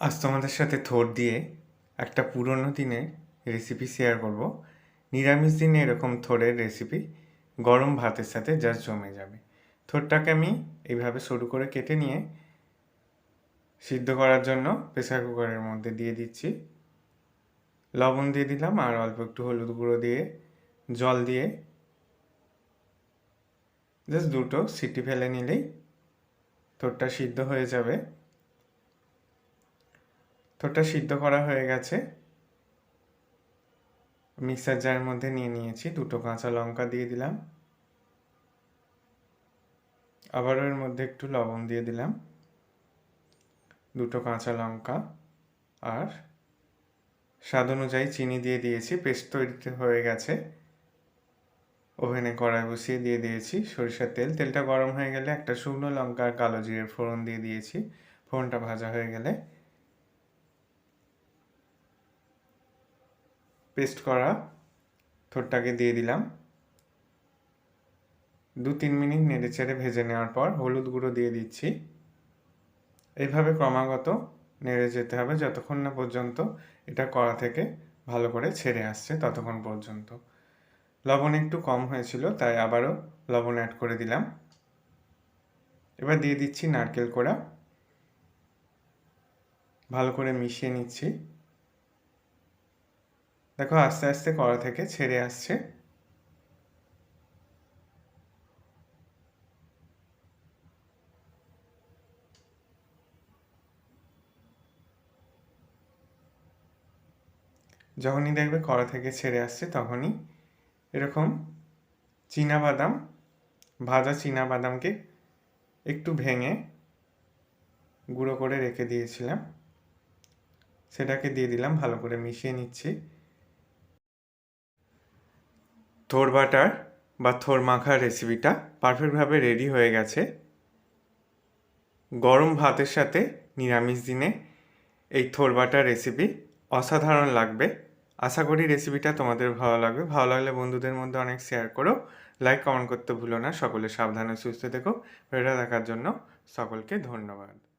আজ তোমাদের সাথে থোর দিয়ে একটা পুরনো দিনের রেসিপি শেয়ার করব। নিরামিষ দিনে এরকম থোরের রেসিপি গরম ভাতের সাথে জাস্ট জমে যাবে। থোরটাকে আমি এইভাবে সরু করে কেটে নিয়ে সিদ্ধ করার জন্য প্রেসার কুকারের মধ্যে দিয়ে দিচ্ছি। লবণ দিয়ে দিলাম আর অল্প একটু হলুদ গুঁড়ো দিয়ে, জল দিয়ে জাস্ট দুটো সিটি ফেলে নিলেই থোরটা সিদ্ধ হয়ে যাবে। তোরটা সিদ্ধ করা হয়ে গেছে। মিক্সার জারের মধ্যে নিয়ে নিয়েছি, দুটো কাঁচা লঙ্কা দিয়ে দিলাম। আবারও এর মধ্যে একটু লবণ দিয়ে দিলাম। দুটো কাঁচা লঙ্কা আর স্বাদ অনুযায়ী চিনি দিয়ে দিয়েছি। পেস্ট তৈরিতে হয়ে গেছে। ওভেনে কড়াই বসিয়ে দিয়ে দিয়েছি সরিষার তেল। তেলটা গরম হয়ে গেলে একটা শুকনো লঙ্কা আর কালো জিরের ফোড়ন দিয়ে দিয়েছি। ফোড়নটা ভাজা হয়ে গেলে পেস্ট করা থোরটাকে দিয়ে দিলাম। দু তিন মিনিট নেড়ে চেড়ে ভেজে নেওয়ার পর হলুদ গুঁড়ো দিয়ে দিচ্ছি। এইভাবে ক্রমাগত নেড়ে যেতে হবে যতক্ষণ না পর্যন্ত এটা কড়া থেকে ভালো করে ছেড়ে আসছে ততক্ষণ পর্যন্ত। লবণ একটু কম হয়েছিল, তাই আবারও লবণ অ্যাড করে দিলাম। এবার দিয়ে দিচ্ছি নারকেল কোড়া। ভালো করে মিশিয়ে নিচ্ছি। দেখো আস্তে আস্তে কড়া থেকে ছেড়ে আসছে। যখনই দেখবে কড়া থেকে ছেড়ে আসছে তখনই এরকম বাদাম ভাজা বাদামকে একটু ভেঙে গুঁড়ো করে রেখে দিয়েছিলাম। সেটাকে দিয়ে দিলাম, ভালো করে মিশিয়ে নিচ্ছি। থোর বাটার বা থোর মাখার রেসিপিটা পারফেক্টভাবে রেডি হয়ে গেছে। গরম ভাতের সাথে নিরামিষ দিনে এই থোর বাটার রেসিপি অসাধারণ লাগবে। আশা করি রেসিপিটা তোমাদের ভালো লাগবে। ভালো লাগলে বন্ধুদের মধ্যে অনেক শেয়ার করো। লাইক কমেন্ট করতে ভুলো না। সকলে সাবধানে সুস্থ থেকো। ভিডিওটা দেখার জন্য সকলকে ধন্যবাদ।